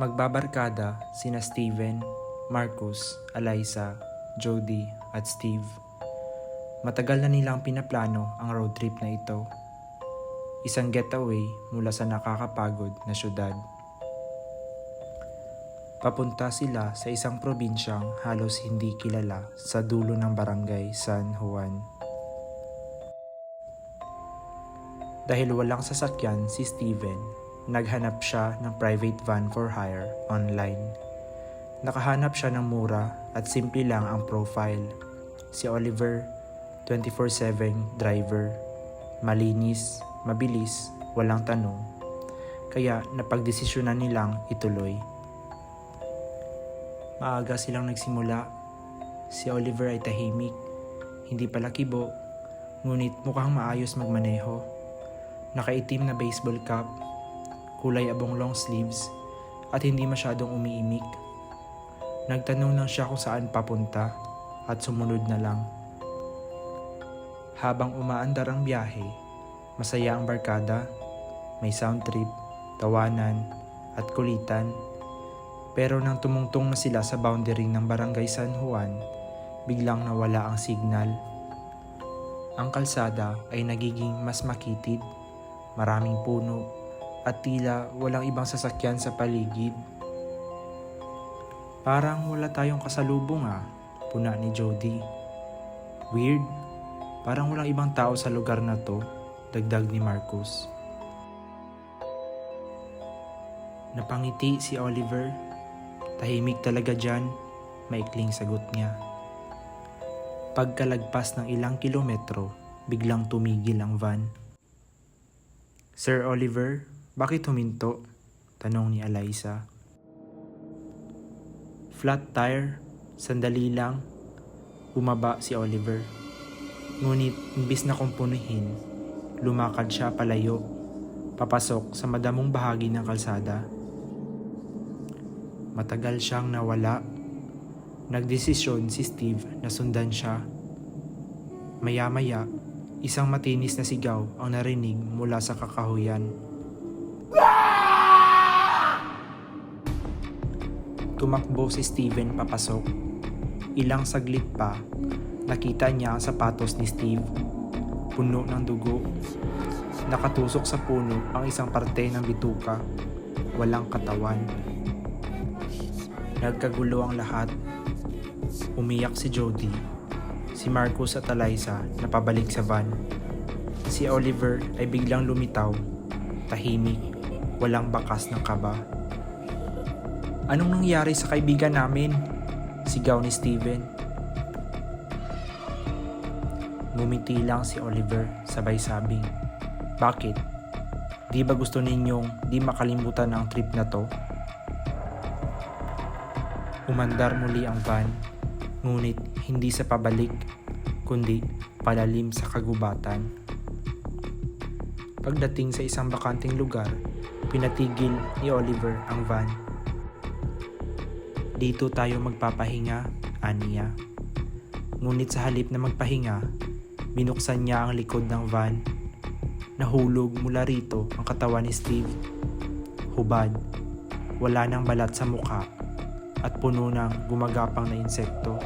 Magbabarkada sina Steven, Marcus, Eliza, Jody at Steve. Matagal na nilang pinaplano ang road trip na ito. Isang getaway mula sa nakakapagod na syudad. Papunta sila sa isang probinsyang halos hindi kilala sa dulo ng barangay San Juan. Dahil walang sasakyan si Steven, naghanap siya ng private van for hire online. Nakahanap siya ng mura at simple lang ang profile. Si Oliver, 24-7 driver. Malinis, mabilis, walang tanong. Kaya napagdesisyonan nilang ituloy. Maaga silang nagsimula. Si Oliver ay tahimik, hindi pala kibo, ngunit mukhang maayos magmaneho. Nakaitim na baseball cap, kulay abong long sleeves, at hindi masyadong umiimik. Nagtanong lang siya kung saan papunta at sumunod na lang. Habang umaandar ang biyahe, masaya ang barkada, may sound trip, tawanan, at kulitan. Pero nang tumungtong na sila sa boundary ng barangay San Juan, biglang nawala ang signal. Ang kalsada ay nagiging mas makitid, maraming puno, at tila walang ibang sasakyan sa paligid. Parang wala tayong kasalubong ah, puna ni Jody. Weird, parang walang ibang tao sa lugar na to, dagdag ni Marcus. Napangiti si Oliver. Tahimik talaga dyan, maikling sagot niya. Pagkalagpas ng ilang kilometro, biglang tumigil ang van. Sir Oliver, bakit huminto? Tanong ni Eliza. Flat tire, sandali lang. Bumaba si Oliver. Ngunit imbis na kumpunuhin, lumakad siya palayo, papasok sa madamong bahagi ng kalsada. Matagal siyang nawala. Nagdesisyon si Steve na sundan siya. Maya-maya, isang matinis na sigaw ang narinig mula sa kakahuyan. Tumakbo si Steven papasok. Ilang saglit pa, nakita niya ang sapatos ni Steve. Puno ng dugo. Nakatusok sa puno ang isang parte ng bituka. Walang katawan. Nagkagulo ang lahat. Umiyak si Jody. Si Marcus at Eliza na pabalik sa van. Si Oliver ay biglang lumitaw. Tahimik. Walang bakas ng kaba. Anong nangyari sa kaibigan namin? Sigaw ni Steven. Ngumiti lang si Oliver sabay sabing, Bakit? Di ba gusto ninyong di makalimutan ang trip na to? Umandar muli ang van, ngunit hindi sa pabalik, kundi palalim sa kagubatan. Pagdating sa isang bakanting lugar, pinatigil ni Oliver ang van. Dito tayo magpapahinga, aniya. Ngunit sa halip na magpahinga, binuksan niya ang likod ng van. Nahulog mula rito ang katawan ni Steve. Hubad, wala nang balat sa mukha at puno ng gumagapang na insekto.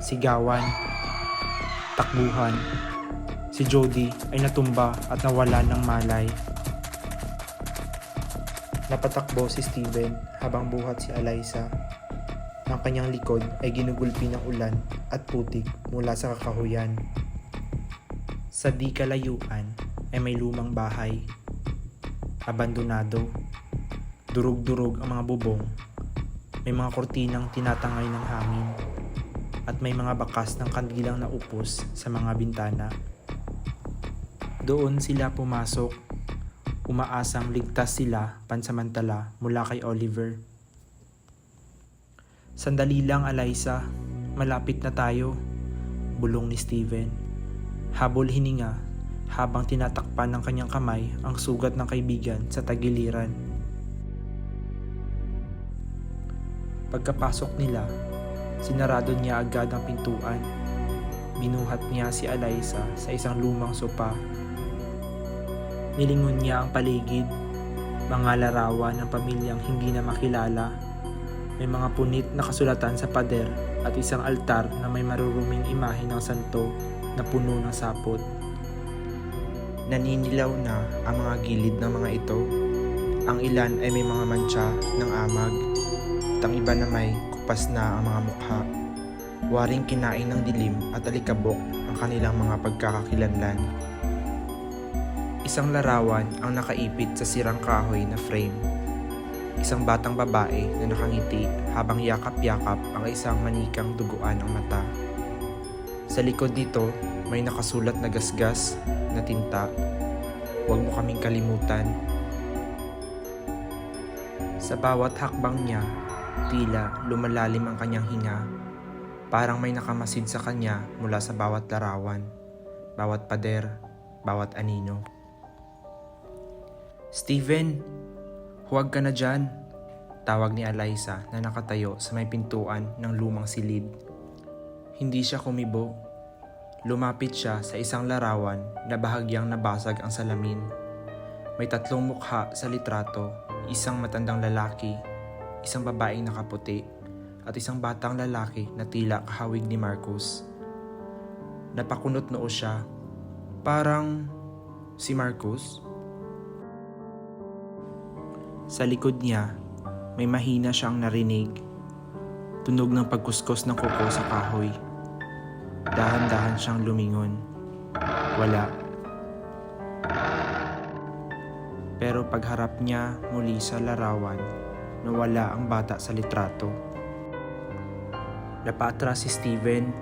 Sigawan, takbuhan, si Jody ay natumba at nawala ng malay. Napatakbo si Steven habang buhat si Eliza. Ang kanyang likod ay ginugulpi ng ulan at putik mula sa kakahuyan. Sa di kalayuan ay may lumang bahay. Abandonado. Durug-durug ang mga bubong. May mga kortinang tinatangay ng hangin. At may mga bakas ng kandilang na upos sa mga bintana. Doon sila pumasok umaasang ligtas sila pansamantala mula kay Oliver. Sandali lang Eliza, malapit na tayo, bulong ni Steven. Habol hininga habang tinatakpan ng kanyang kamay ang sugat ng kaibigan sa tagiliran. Pagkapasok nila, sinarado niya agad ang pintuan. Binuhat niya si Eliza sa isang lumang sopa Nilingon niya ang paligid. Mga larawan ng pamilyang hindi na makilala. May mga punit na kasulatan sa pader at isang altar na may maruruming imahe ng santo na puno ng sapot. Naninilaw na ang mga gilid ng mga ito. Ang ilan ay may mga mantsa ng amag. At ang iba na may kupas na ang mga mukha. Waring kinain ng dilim at alikabok ang kanilang mga pagkakakilanlan. Isang larawan ang nakaipit sa sirang kahoy na frame. Isang batang babae na nakangiti habang yakap-yakap ang isang manikang duguan ang mata. Sa likod nito, may nakasulat na gasgas na tinta. Huwag mo kaming kalimutan. Sa bawat hakbang niya, tila lumalalim ang kanyang hinga. Parang may nakamasid sa kanya mula sa bawat larawan, bawat pader, bawat anino. Steven, huwag ka na dyan. Tawag ni Eliza na nakatayo sa may pintuan ng lumang silid. Hindi siya kumibo. Lumapit siya sa isang larawan na bahagyang nabasag ang salamin. May tatlong mukha sa litrato, isang matandang lalaki, isang babaeng nakaputi, at isang batang lalaki na tila kahawig ni Marcus. Napakunot noo siya. Parang si Marcus? Sa likod niya, may mahina siyang narinig. Tunog ng pagkuskos ng kuko sa kahoy. Dahan-dahan siyang lumingon. Wala. Pero pagharap niya muli sa larawan, nawala ang bata sa litrato. Napatras si Steven,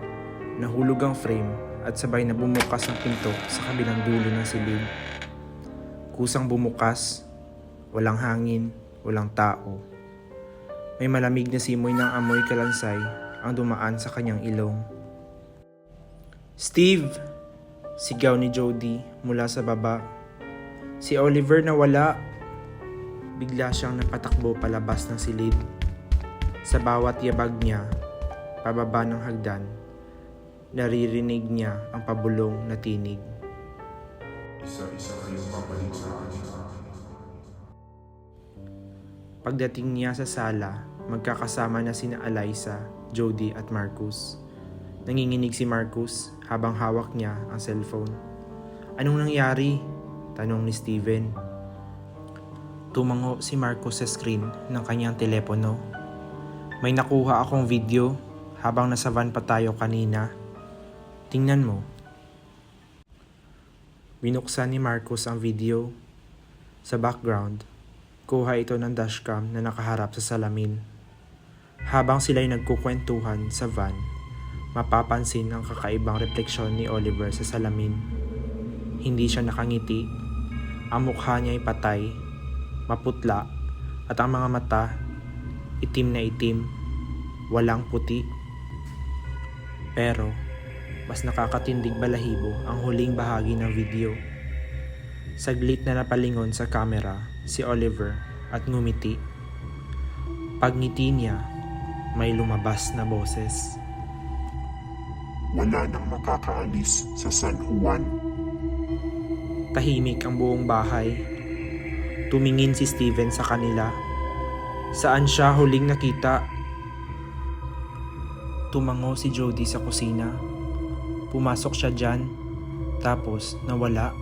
nahulog ang frame at sabay na bumukas ang pinto sa kabilang dulo ng silid. Kusang bumukas, walang hangin, walang tao. May malamig na simoy ng amoy kalansay ang dumaan sa kanyang ilong. Steve! Sigaw ni Jody mula sa baba. Si Oliver nawala. Bigla siyang napatakbo palabas ng silid. Sa bawat yabag niya, pababa ng hagdan, naririnig niya ang pabulong na tinig. Isa-isa kayong babalik sa akin. Pagdating niya sa sala, magkakasama na sina Eliza, Jody at Marcus. Nanginginig si Marcus habang hawak niya ang cellphone. Anong nangyari? Tanong ni Steven. Tumango si Marcus sa screen ng kanyang telepono. May nakuha akong video habang nasa van pa tayo kanina. Tingnan mo. Binuksan ni Marcus ang video. Sa background, kuha ito ng dashcam na nakaharap sa salamin. Habang sila'y nagkukwentuhan sa van, mapapansin ang kakaibang refleksyon ni Oliver sa salamin. Hindi siya nakangiti. Ang mukha niya ay patay, maputla, at ang mga mata, itim na itim, walang puti. Pero, mas nakakatindig balahibo ang huling bahagi ng video. Saglit na napalingon sa kamera si Oliver at ngumiti. Pagngiti niya, may lumabas na boses. Wala nang makakaalis sa San Juan. Tahimik ang buong bahay. Tumingin si Steven sa kanila. Saan siya huling nakita? Tumango si Jody sa kusina. Pumasok siya dyan. Tapos nawala.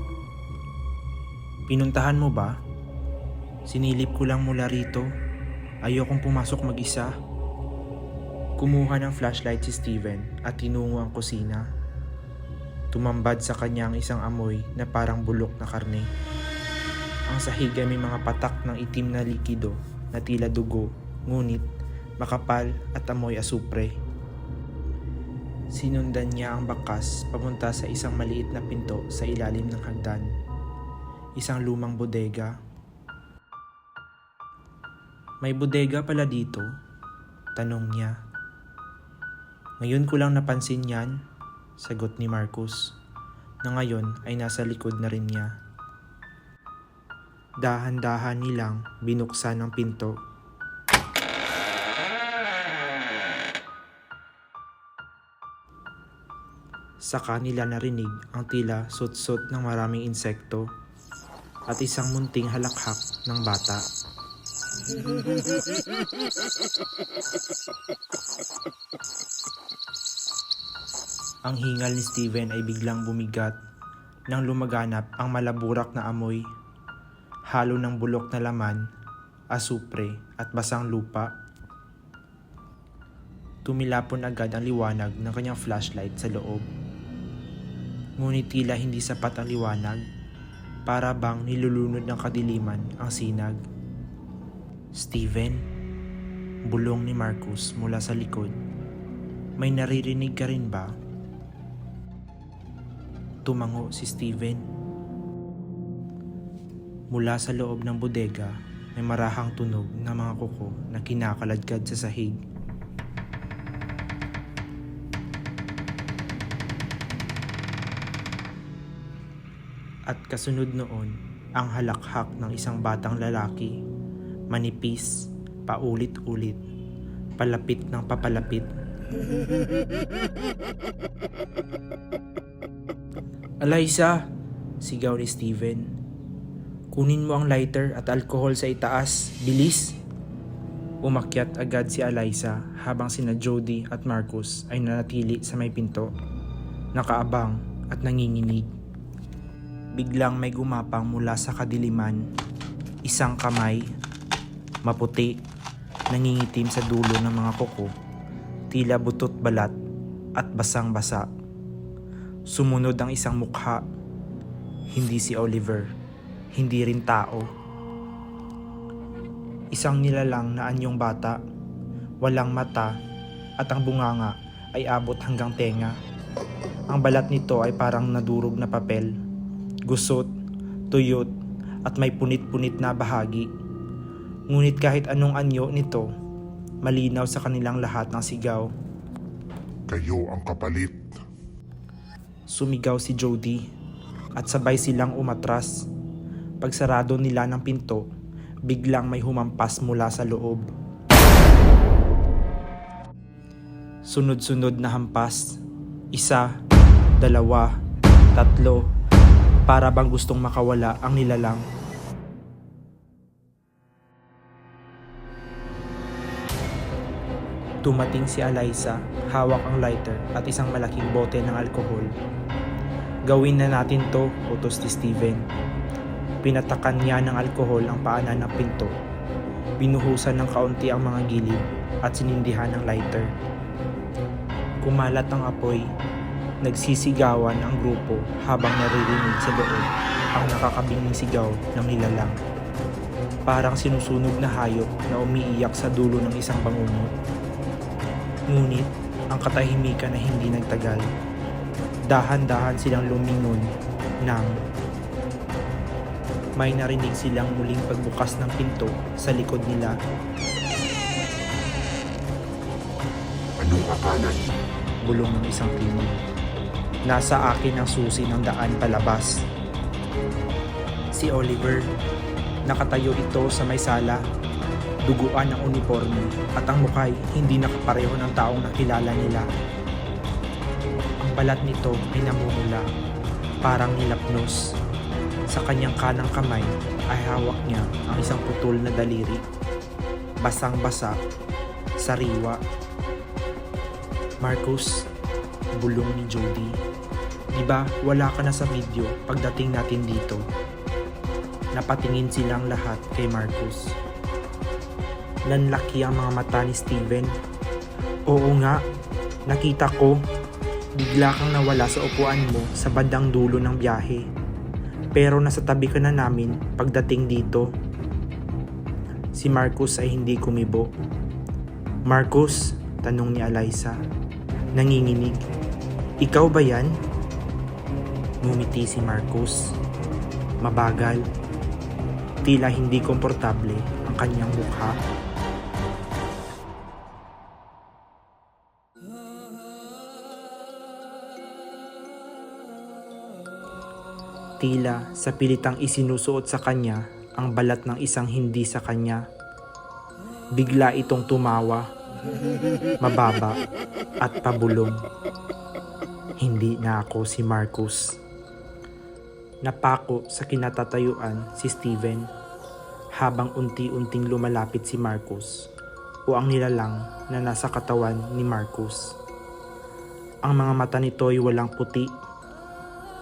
Pinuntahan mo ba? Sinilip ko lang mula rito. Ayokong pumasok mag-isa. Kumuha ng flashlight si Steven at tinungo ang kusina. Tumambad sa kanya ang isang amoy na parang bulok na karne. Ang sahig ay may mga patak ng itim na likido na tila dugo, ngunit makapal at amoy asupre. Sinundan niya ang bakas papunta sa isang maliit na pinto sa ilalim ng hagdan. Isang lumang bodega. May bodega pala dito? Tanong niya. Ngayon ko lang napansin yan, sagot ni Marcus, na ngayon ay nasa likod na rin niya. Dahan-dahan nilang binuksan ang pinto. Sa kanila narinig ang tila sut-sut ng maraming insekto. at isang munting halakhak ng bata. Ang hingal ni Steven ay biglang bumigat nang lumaganap ang malaburak na amoy. Halo ng bulok na laman, asupre at basang lupa. Tumilapon agad ang liwanag ng kanyang flashlight sa loob. Ngunit tila hindi sapat ang liwanag para bang nilulunod ng kadiliman ang sinag. Steven, bulong ni Marcus mula sa likod. May naririnig ka rin ba? Tumango si Steven. Mula sa loob ng bodega, may marahang tunog ng mga kuko na kinakaladkad sa sahig. At kasunod noon, ang halakhak ng isang batang lalaki, manipis, paulit-ulit, palapit ng papalapit. Alaysa! Sigaw ni Steven. Kunin mo ang lighter at alcohol sa itaas. Bilis! Umakyat agad si Alaysa habang sina Jody at Marcus ay nanatili sa may pinto. Nakaabang at nanginginig. Biglang may gumapang mula sa kadiliman. Isang kamay, maputi, nangingitim sa dulo ng mga kuko, tila butot balat at basang-basa. Sumunod ang isang mukha. Hindi si Oliver. Hindi rin tao. Isang nilalang na anyong bata. Walang mata at ang bunganga ay abot hanggang tenga. Ang balat nito ay parang nadurog na papel. Gusot, tuyot at may punit-punit na bahagi. Ngunit kahit anong anyo nito, malinaw sa kanilang lahat ng sigaw. Kayo ang kapalit. Sumigaw si Jody at sabay silang umatras. Pagsarado nila ng pinto, biglang may humampas mula sa loob. Sunod-sunod na hampas. Isa, dalawa, tatlo. Para bang gustong makawala ang nilalang. Tumating si Alaysa, hawak ang lighter at isang malaking bote ng alkohol. Gawin na natin to, utos ni Steven. Pinatakan niya ng alkohol ang paanan ng pinto. Binuhusan ng kaunti ang mga gilid at sinindihan ng lighter. Kumalat ang apoy. Nagsisigawan ang grupo habang naririnig sa loob ang nakakabinging sigaw ng nilalang. Parang sinusunog na hayop na umiiyak sa dulo ng isang bangungot. Ngunit ang katahimikan ay hindi nagtagal. Dahan-dahan silang lumingon nang may narinig silang muling pagbukas ng pinto sa likod nila. Anong akala? Bulong ng isang primo. Nasa akin ang susi ng daan palabas. Si Oliver, nakatayo ito sa may sala duguan ng uniforme at ang mukhay hindi nakapareho ng taong nakilala nila. Ang balat nito ay namumula, parang nilapnos. Sa kanyang kanang kamay ay hawak niya ang isang putol na daliri. Basang-basa, sariwa. Marcus, bulong ni Jody. Di ba wala ka na sa video pagdating natin dito? Napatingin silang lahat kay Marcus. Nanlaki ang mga mata ni Steven. Oo nga, nakita ko. Bigla kang nawala sa upuan mo sa bandang dulo ng biyahe. Pero nasa tabi ka na namin pagdating dito. Si Marcus ay hindi kumibo. Marcus, tanong ni Alaysa. Nanginginig. Ikaw ba yan? Ngumiti si Marcus. Mabagal. Tila hindi komportable ang kanyang mukha. Tila sa pilitang isinusuot sa kanya ang balat ng isang hindi sa kanya. Bigla itong tumawa, mababa at pabulong. Hindi na ako si Marcus. Napako sa kinatatayuan si Steven habang unti-unting lumalapit si Marcus o ang nilalang na nasa katawan ni Marcus. Ang mga mata nito ay walang puti,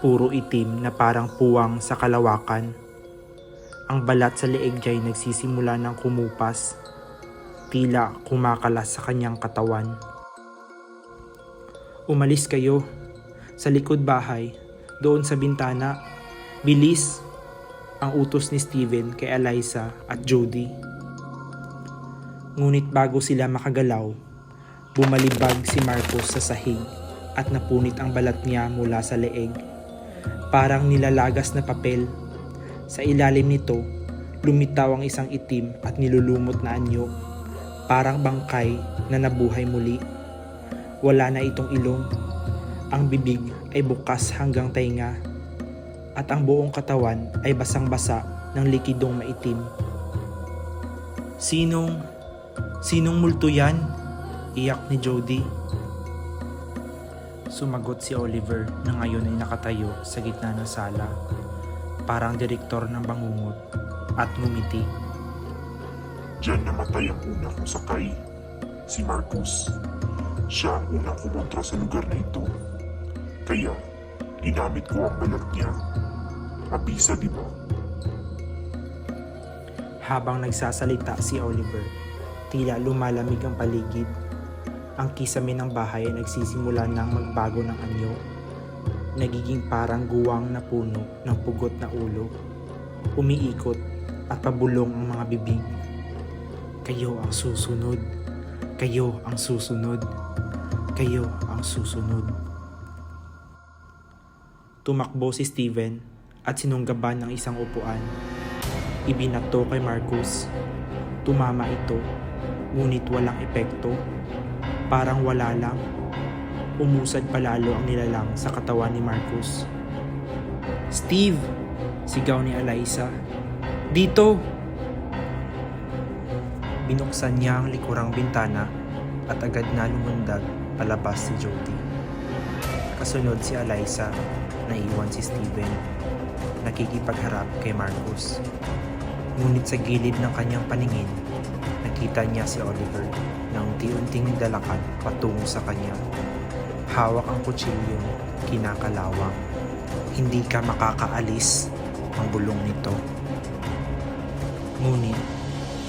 puro itim na parang puwang sa kalawakan. Ang balat sa leeg niya ay nagsisimula ng kumupas, tila kumakalas sa kanyang katawan. Umalis kayo sa likod bahay, doon sa bintana. Bilis! Ang utos ni Steven kay Eliza at Jody. Ngunit bago sila makagalaw, bumalibag si Marcos sa sahig at napunit ang balat niya mula sa leeg. Parang nilalagas na papel. Sa ilalim nito, lumitaw ang isang itim at nilulumot na anyo. Parang bangkay na nabuhay muli. Wala na itong ilong. Ang bibig ay bukas hanggang tainga. At ang buong katawan ay basang-basa ng likidong maitim. Sinong, sinong multo yan? Iyak ni Jody. Sumagot si Oliver na ngayon ay nakatayo sa gitna ng sala. Parang direktor ng bangungot at ngumiti. Diyan namatay ang una kong sakay, si Marcus. Siya ang unang kumontra sa lugar na ito. Kaya, ginamit ko ang balat niya. Mabisa, di ba? Habang nagsasalita si Oliver, tila lumalamig ang paligid. Ang kisame ng bahay ay nagsisimula ng magbago ng anyo. Nagiging parang guwang na puno ng pugot na ulo. Umiikot at pabulong ang mga bibig. Kayo ang susunod. Kayo ang susunod. Kayo ang susunod. Tumakbo si Steven at sinunggaban ng isang upuan. Ibinato kay Marcus. Tumama ito, ngunit walang epekto. Parang wala lang. Umusad palalo ang nilalang sa katawan ni Marcus. Steve! Sigaw ni Eliza. Dito! Binuksan niya ang likurang bintana at agad na lumundag palabas si Jody. Kasunod si Eliza, naiwan si Steven. Nakikipagharap kay Marcus. Ngunit sa gilid ng kanyang paningin, nakita niya si Oliver na unti-unting dalakad patungo sa kanya. Hawak ang kutsilyong kinakalawang. Hindi ka makakaalis ang bulong nito. Ngunit,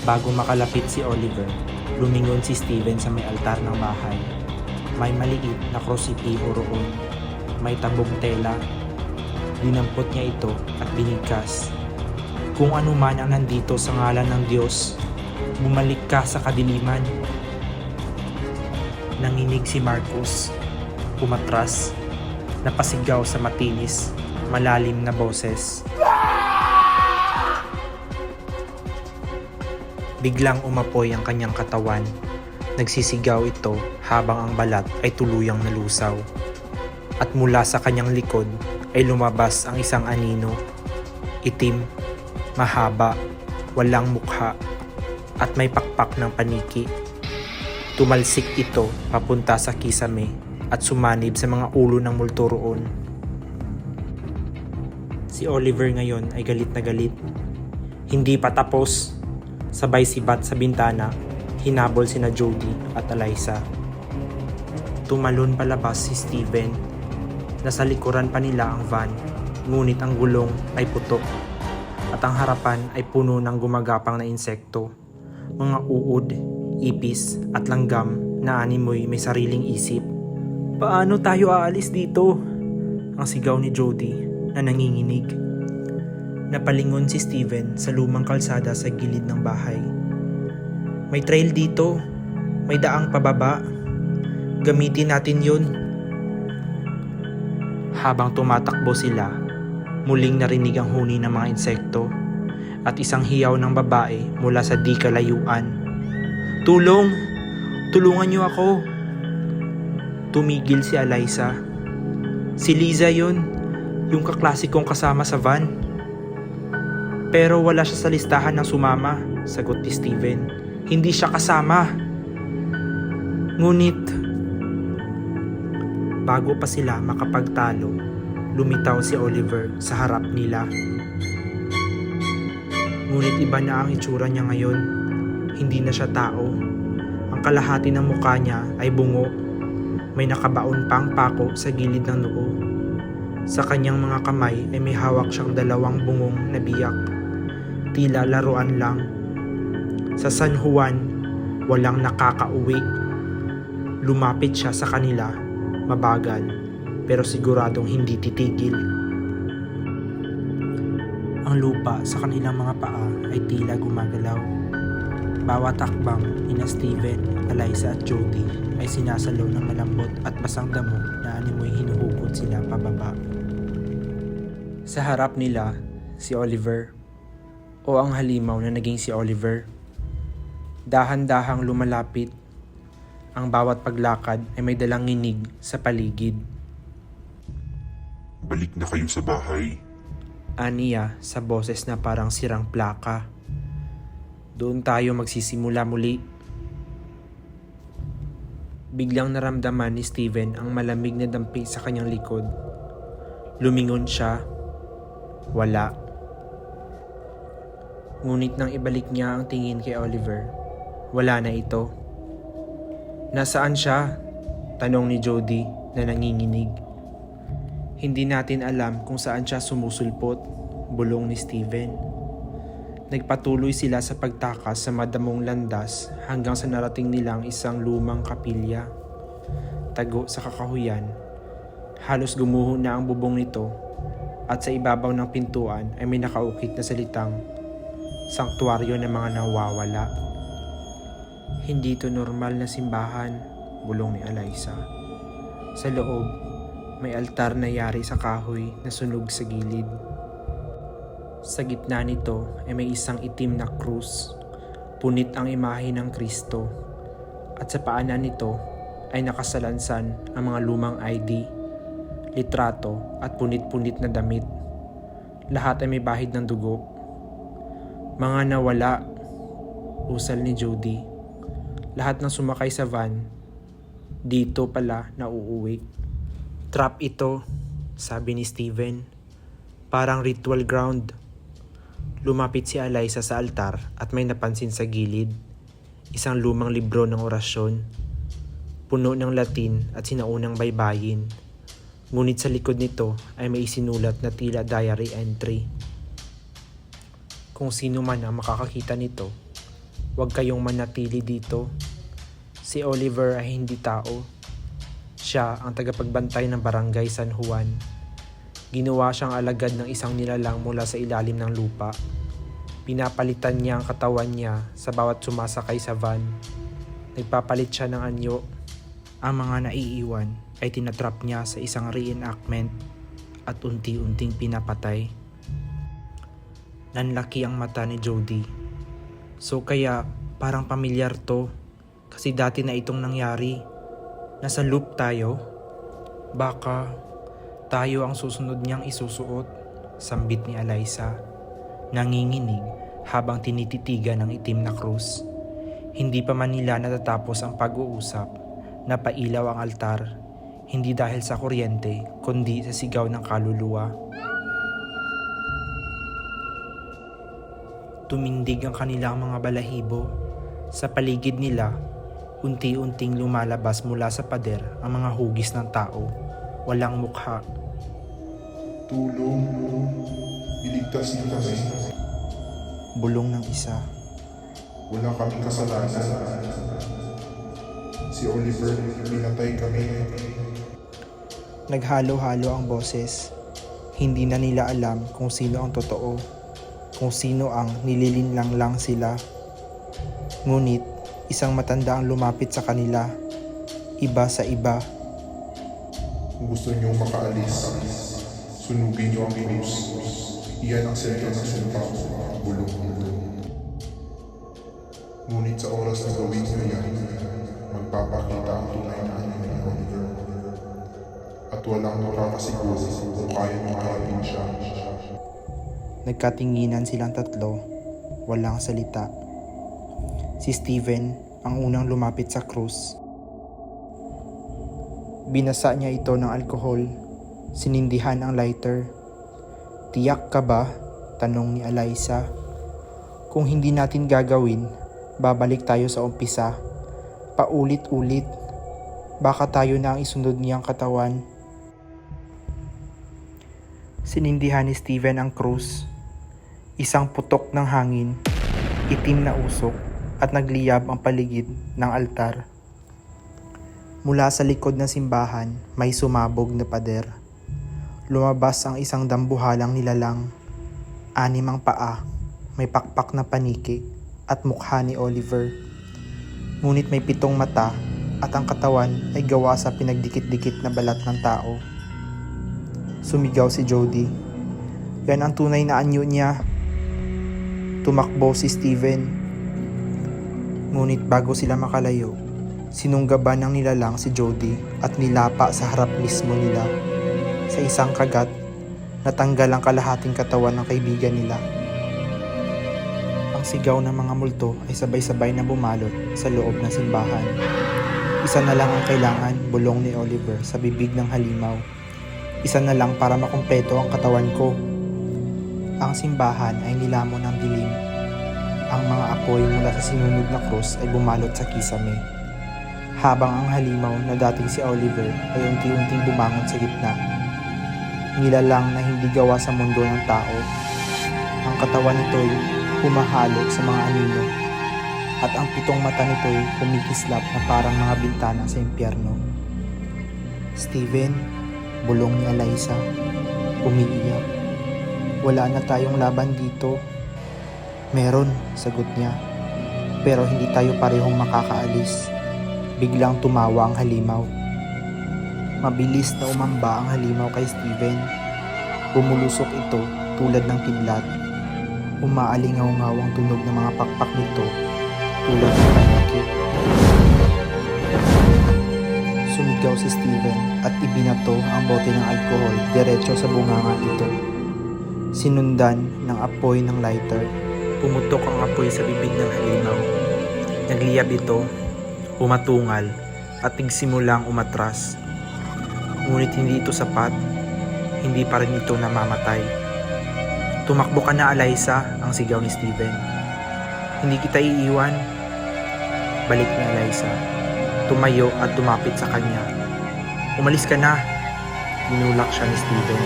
bago makalapit si Oliver, lumingon si Steven sa may altar ng bahay. May maliit na krusitibo roon. May tabong tela. Dinampot niya ito at binigkas. Kung ano man ang nandito sa ngalan ng Diyos, bumalik ka sa kadiliman. Nanginig si Marcos. Umatras. Napasigaw sa matinis, malalim na boses. Biglang umapoy ang kanyang katawan. Nagsisigaw ito habang ang balat ay tuluyang nalusaw. At mula sa kanyang likod ay lumabas ang isang anino. Itim, mahaba, walang mukha, at may pakpak ng paniki. Tumalsik ito papunta sa kisame at sumanib sa mga ulo ng multo roon. Si Oliver ngayon ay galit na galit. Hindi pa tapos. Sabay sibat sa bintana, hinabol sina Jody at Eliza. Tumalon palabas si Steven. Nasa likuran pa nila ang van, ngunit ang gulong ay putok at ang harapan ay puno ng gumagapang na insekto. Mga uod, ipis at langgam na animoy may sariling isip. Paano tayo aalis dito? Ang sigaw ni Jody na nanginginig. Napalingon si Steven sa lumang kalsada sa gilid ng bahay. May trail dito. May daang pababa. Gamitin natin yun. Habang tumatakbo sila, muling narinig ang huni ng mga insekto at isang hiyaw ng babae mula sa di kalayuan. Tulong! Tulungan niyo ako! Tumigil si Eliza. Si Liza yun, yung kaklase kong kasama sa van. Pero wala siya sa listahan ng sumama, sagot ni Steven. Hindi siya kasama. Ngunit, bago pa sila makapagtalo, Lumitaw si Oliver sa harap nila. Ngunit iba na ang itsura niya ngayon. Hindi na siya tao. Ang kalahati ng mukha niya ay bungo. May nakabaon pang pako sa gilid ng noo. Sa kanyang mga kamay ay may hawak siyang dalawang bungong na biyak. Tila laruan lang. Sa San Juan, walang nakakauwi. Lumapit siya sa kanila, mabagal, pero siguradong hindi titigil. Ang lupa sa kanilang mga paa ay tila gumagalaw. Bawat takbang nina Steven, Eliza at Jody ay sinasalo ng malambot at basang damo na animoy hinuhukot sila pababa. Sa harap nila, si Oliver. O ang halimaw na naging si Oliver. Dahan-dahang lumalapit. Ang bawat paglakad ay may dalang nginig sa paligid. Balik na kayo sa bahay. Aniya sa boses na parang sirang plaka. Doon tayo magsisimula muli. Biglang naramdaman ni Steven ang malamig na dampi sa kanyang likod. Lumingon siya. Wala. Ngunit nang ibalik niya ang tingin kay Oliver, wala na ito. Nasaan siya? Tanong ni Jody na nanginginig. Hindi natin alam kung saan siya sumusulpot, bulong ni Steven. Nagpatuloy sila sa pagtakas sa madamong landas hanggang sa narating nilang isang lumang kapilya. Tago sa kakahuyan. Halos gumuho na ang bubong nito at sa ibabaw ng pintuan ay may nakaukit na salitang Sanktuaryo ng mga nawawala. Hindi to normal na simbahan, bulong ni Eliza. Sa loob, may altar na yari sa kahoy na sunog sa gilid. Sa gitna nito ay may isang itim na krus. Punit ang imahe ng Kristo. At sa paanan nito ay nakasalansan ang mga lumang ID, litrato at punit-punit na damit. Lahat ay may bahid ng dugo. Mga nawala, usal ni Jody. Lahat ng sumakay sa van, dito pala nauuwi. Trap ito, sabi ni Steven. Parang ritual ground. Lumapit si Eliza sa altar at may napansin sa gilid. Isang lumang libro ng orasyon. Puno ng Latin at sinaunang baybayin. Ngunit sa likod nito ay may isinulat na tila diary entry. Kung sino man ang makakakita nito, huwag kayong manatili dito. Si Oliver ay hindi tao. Siya ang tagapagbantay ng barangay San Juan. Ginawa siyang alagad ng isang nilalang mula sa ilalim ng lupa. Pinapalitan niya ang katawan niya sa bawat sumasakay sa van. Nagpapalit siya ng anyo. Ang mga naiiwan ay tinatrap niya sa isang reenactment at unti-unting pinapatay. Nanlaki ang mata ni Jody. So kaya parang pamilyar to kasi dati na itong nangyari. Nasa loop tayo. Baka tayo ang susunod niyang isusuot, sambit ni Eliza. Nanginginig habang tinititigan ng itim na krus. Hindi pa man nila natatapos ang pag-uusap, napailaw ang altar, hindi dahil sa kuryente, kundi sa sigaw ng kaluluwa. Tumindig ang kanilang mga balahibo. Sa paligid nila, unti-unting lumalabas mula sa pader ang mga hugis ng tao. Walang mukha, Tulong. Iligtas niyo kami. bulong ng isa. Wala kaming kasalanan. Si Oliver, pinatay kami. Naghalo-halo ang boses. Hindi na nila alam kung sino ang totoo, kung sino ang nililinlang lang sila. Ngunit, isang matanda ang lumapit sa kanila. Iba sa iba. Kung gusto niyong makaalis, sunugin niyo ang krus. Iyan ang sentro ng sumpa bulong nito. Ngunit sa oras na gawin niyo yan, magpapakita ang tunay na anyo ni Oliver. At walang makakasiguro kung kaya niyo maharapin siya. Nagkatinginan silang tatlo, walang salita. Si Steven ang unang lumapit sa krus. Binasa niya ito ng alkohol, Sinindihan ang lighter. Tiyak ka ba? Tanong ni Eliza. Kung hindi natin gagawin, babalik tayo sa umpisa. Paulit-ulit. Baka tayo na ang isunod niyang katawan. Sinindihan ni Steven ang krus. Isang putok ng hangin, itim na usok at nagliyab ang paligid ng altar. Mula sa likod ng simbahan, may sumabog na pader. Lumabas ang isang dambuhalang nilalang. Anim ang paa, may pakpak na paniki at mukha ni Oliver. Ngunit may pitong mata at ang katawan ay gawa sa pinagdikit-dikit na balat ng tao. Sumigaw si Jody. Yan ang tunay na anyo niya. Tumakbo si Steven. Ngunit bago sila makalayo, sinunggaban ng nilalang si Jody at nilapa sa harap mismo nila. Sa isang kagat, natanggal ang kalahating katawan ng kaibigan nila. Ang sigaw ng mga multo ay sabay-sabay na bumalot sa loob ng simbahan. Isa na lang ang kailangan, bulong ni Oliver sa bibig ng halimaw. Isa na lang para makumpleto ang katawan ko. Ang simbahan ay nilamon ng dilim. Ang mga apoy mula sa sinunod na krus ay bumalot sa kisame. Habang ang halimaw na dating si Oliver ay unti-unting bumangon sa gitna. Nilalang na hindi gawa sa mundo ng tao. Ang katawan nito'y humahalo sa mga anino at ang pitong mata nito'y kumikislap na parang mga bintana sa impyerno. Steven, bulong ni Eliza, umiiyak. Wala na tayong laban dito. Meron, sagot niya. Pero hindi tayo parehong makakaalis. Biglang tumawa ang halimaw. Mabilis na umamba ang halimaw kay Steven. Bumulusok ito tulad ng kidlat. Umaalingaw-ngaw ang tunog ng mga pakpak nito tulad ng panakit. Sumigaw si Steven at ibinato ang bote ng alkohol diretso sa bunganga ito. Sinundan ng apoy ng lighter. Pumutok ang apoy sa bibig ng halimaw. Nagliyab ito, umatungal at nagsimulang umatras. Ngunit hindi ito sapat, hindi pa rin ito namamatay. Tumakbo ka na Eliza, ang sigaw ni Steven. Hindi kita iiwan. Balik ni Eliza. Tumayo at tumapit sa kanya. Umalis ka na. Binulak siya ni Steven.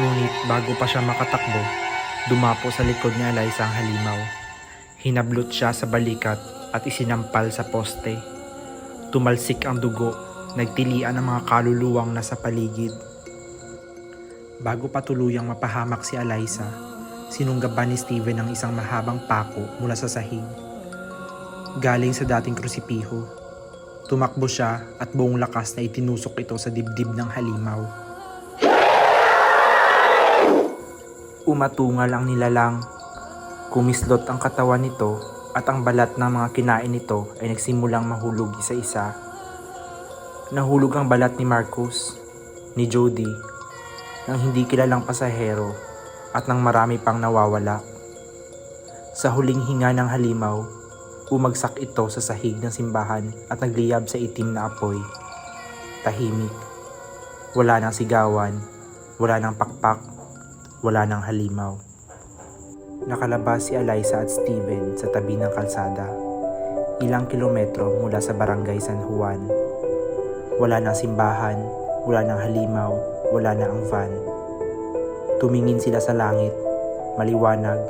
Ngunit bago pa siya makatakbo, dumapo sa likod ni Eliza ang halimaw. Hinablot siya sa balikat at isinampal sa poste. Tumalsik ang dugo, nagtilian ang mga kaluluwang nasa paligid. Bago pa tuluyang mapahamak si Eliza, sinunggaban ni Steven ang isang mahabang pako mula sa sahig. Galing sa dating krusipiho. Tumakbo siya at buong lakas na itinusok ito sa dibdib ng halimaw. Umatungal ang nilalang. Kumislot ang katawan nito at ang balat ng mga kinain nito ay nagsimulang mahulog isa-isa. Nahulog ang balat ni Marcus, ni Jody, ng hindi kilalang pasahero at ng marami pang nawawala. Sa huling hinga ng halimaw, umagsak ito sa sahig ng simbahan at nagliyab sa itim na apoy. Tahimik. Wala nang sigawan, wala nang pakpak, wala nang halimaw. Nakalabas si Eliza at Steven sa tabi ng kalsada, ilang kilometro mula sa barangay San Juan. Wala nang simbahan, wala nang halimaw, wala na ang van. Tumingin sila sa langit, maliwanag,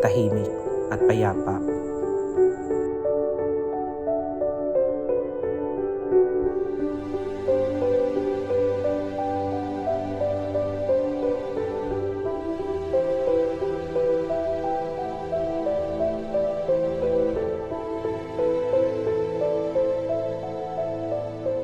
tahimik at payapa.